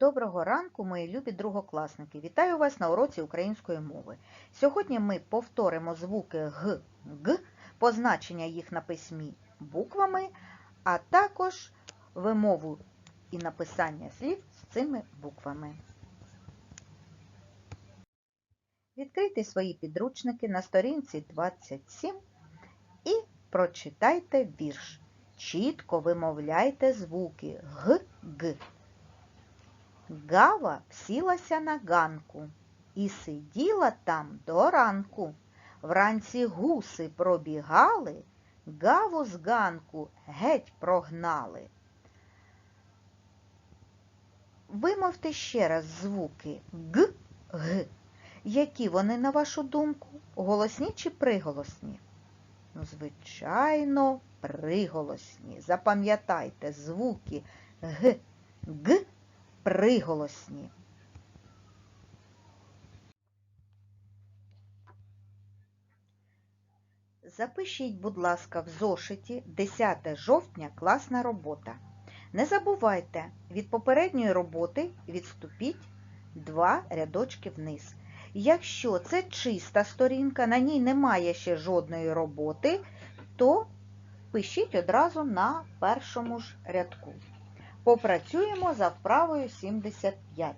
Доброго ранку, мої любі другокласники! Вітаю вас на уроці української мови. Сьогодні ми повторимо звуки Г, Г, позначення їх на письмі буквами, а також вимову і написання слів з цими буквами. Відкрийте свої підручники на сторінці 27 і прочитайте вірш. Чітко вимовляйте звуки Г, Г. Гава сілася на ганку і сиділа там до ранку. Вранці гуси пробігали, гаву з ганку геть прогнали. Вимовте ще раз звуки Г, Г. Які вони, на вашу думку, голосні чи приголосні? Ну, звичайно, приголосні. Запам'ятайте звуки Г, Г приголосні. Запишіть, будь ласка, в зошиті 10 жовтня класна робота. Не забувайте, від попередньої роботи відступіть два рядочки вниз. Якщо це чиста сторінка, на ній немає ще жодної роботи, то пишіть одразу на першому ж рядку. Попрацюємо за вправою 75.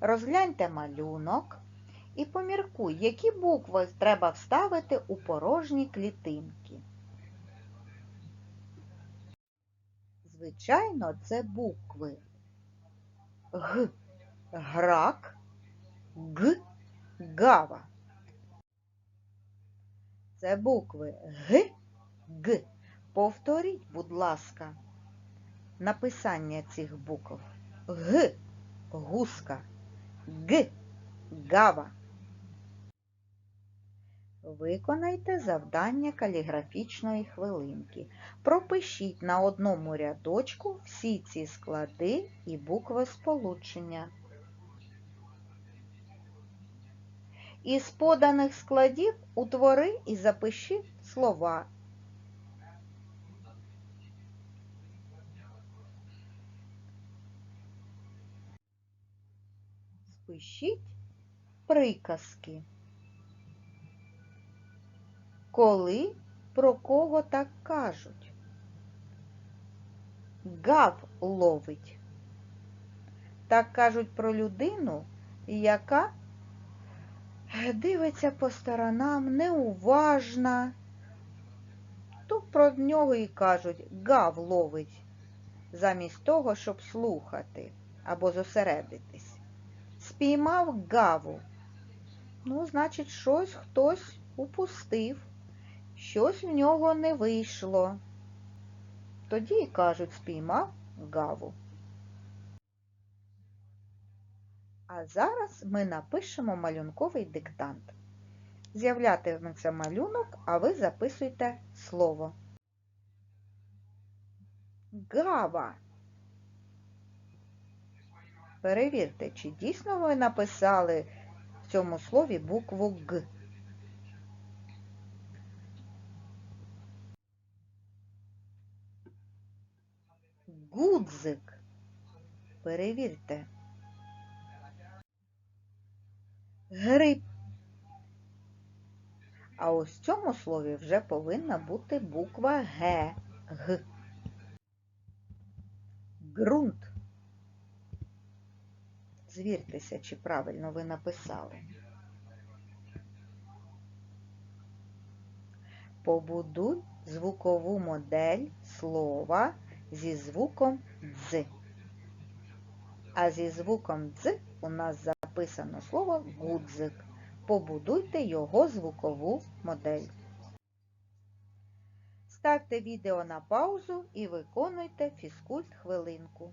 Розгляньте малюнок і поміркуй, які букви треба вставити у порожні клітинки. Звичайно, це букви Г, грак, Г, гава. Це букви Г, Г. Повторіть, будь ласка написання цих букв. Г гуска, Г гава. Виконайте завдання каліграфічної хвилинки. Пропишіть на одному рядочку всі ці склади і букви сполучення. Із поданих складів утвори і запишіть слова Пишіть приказки. Коли про кого так кажуть? Гав ловить. Так кажуть про людину, яка дивиться по сторонам, неуважна. Тут про нього і кажуть гав ловить, замість того, щоб слухати або зосередитись спіймав гаву. Ну, значить, щось хтось упустив, щось в нього не вийшло. Тоді й кажуть, спіймав гаву. А зараз ми напишемо малюнковий диктант. З'являтиметься малюнок, а ви записуйте слово. Гава. Перевірте, чи дійсно ви написали в цьому слові букву Г. Гудзик. Перевірте. Гриб. А ось в цьому слові вже повинна бути буква Г. Г. Ґрунт. Звіртеся, чи правильно ви написали. Побудуй звукову модель слова зі звуком дз. А зі звуком дз у нас записано слово гудзик. Побудуйте його звукову модель. Ставте відео на паузу і виконуйте фізкульт хвилинку.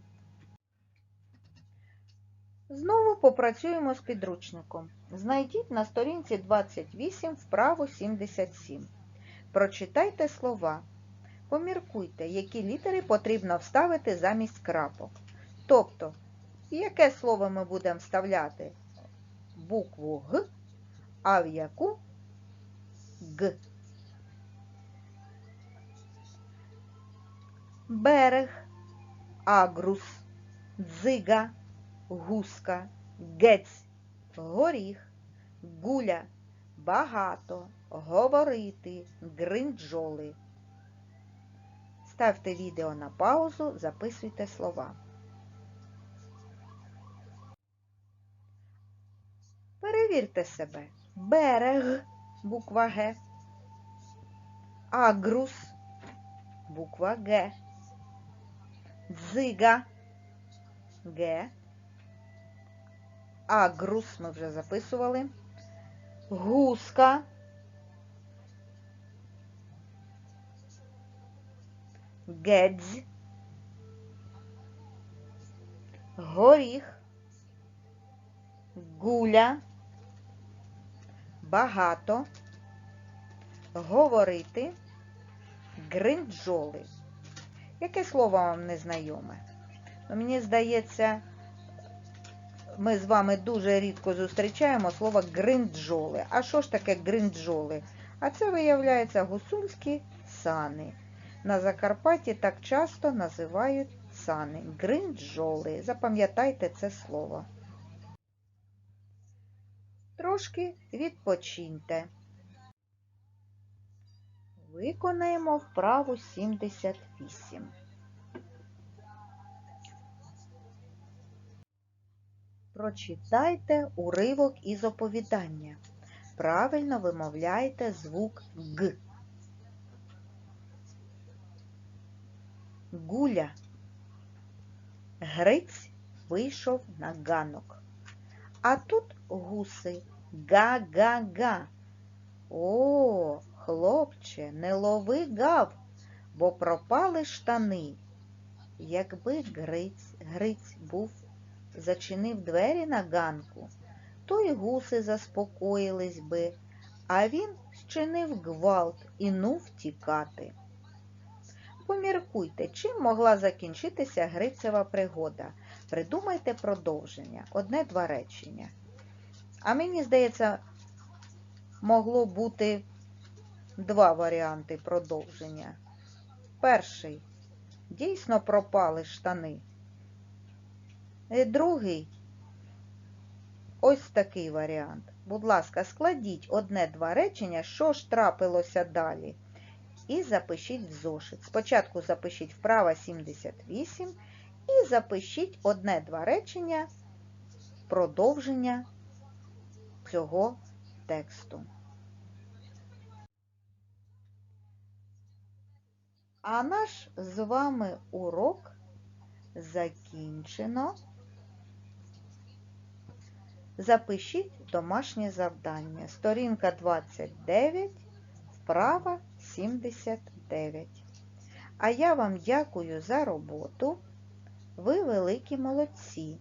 Знову попрацюємо з підручником. Знайдіть на сторінці 28 вправу 77. Прочитайте слова. Поміркуйте, які літери потрібно вставити замість крапок. Тобто, яке слово ми будемо вставляти? Букву Г, а в яку Г. Берег, агрус, дзига гуска, гець, горіх, гуля, багато, говорити, гринджоли. Ставте відео на паузу, записуйте слова. Перевірте себе. Берег, буква Г. Агрус, буква Г. Дзига, Г. Агрус ми вже записували. Гуска. Гедзь. Горіх. Гуля. Багато. Говорити. Гринджоли. Яке слово вам не знайоме? Ну, мені здається, ми з вами дуже рідко зустрічаємо слово гринджоли. А що ж таке гринджоли? А це, виявляється, гусульські сани. На Закарпатті так часто називають сани. Гринджоли. Запам'ятайте це слово. Трошки відпочиньте. Виконаємо вправу 78. Прочитайте уривок із оповідання. Правильно вимовляйте звук Г. Гуля. Гриць вийшов на ганок. А тут гуси. Га-га-га. О, хлопче, не лови гав, бо пропали штани. Якби Гриць, Гриць був, зачинив двері на ганку, то й гуси заспокоїлись би, а він зчинив гвалт і ну втікати. Поміркуйте, чим могла закінчитися Грицева пригода. Придумайте продовження, одне-два речення. А мені здається, могло бути два варіанти продовження. Перший. Дійсно пропали штани. І другий. Ось такий варіант. Будь ласка, складіть одне-два речення, що ж трапилося далі. І запишіть в зошит. Спочатку запишіть вправа 78 і запишіть одне-два речення продовження цього тексту. А наш з вами урок закінчено. Запишіть домашнє завдання. Сторінка 29, вправа 79. А я вам дякую за роботу. Ви великі молодці.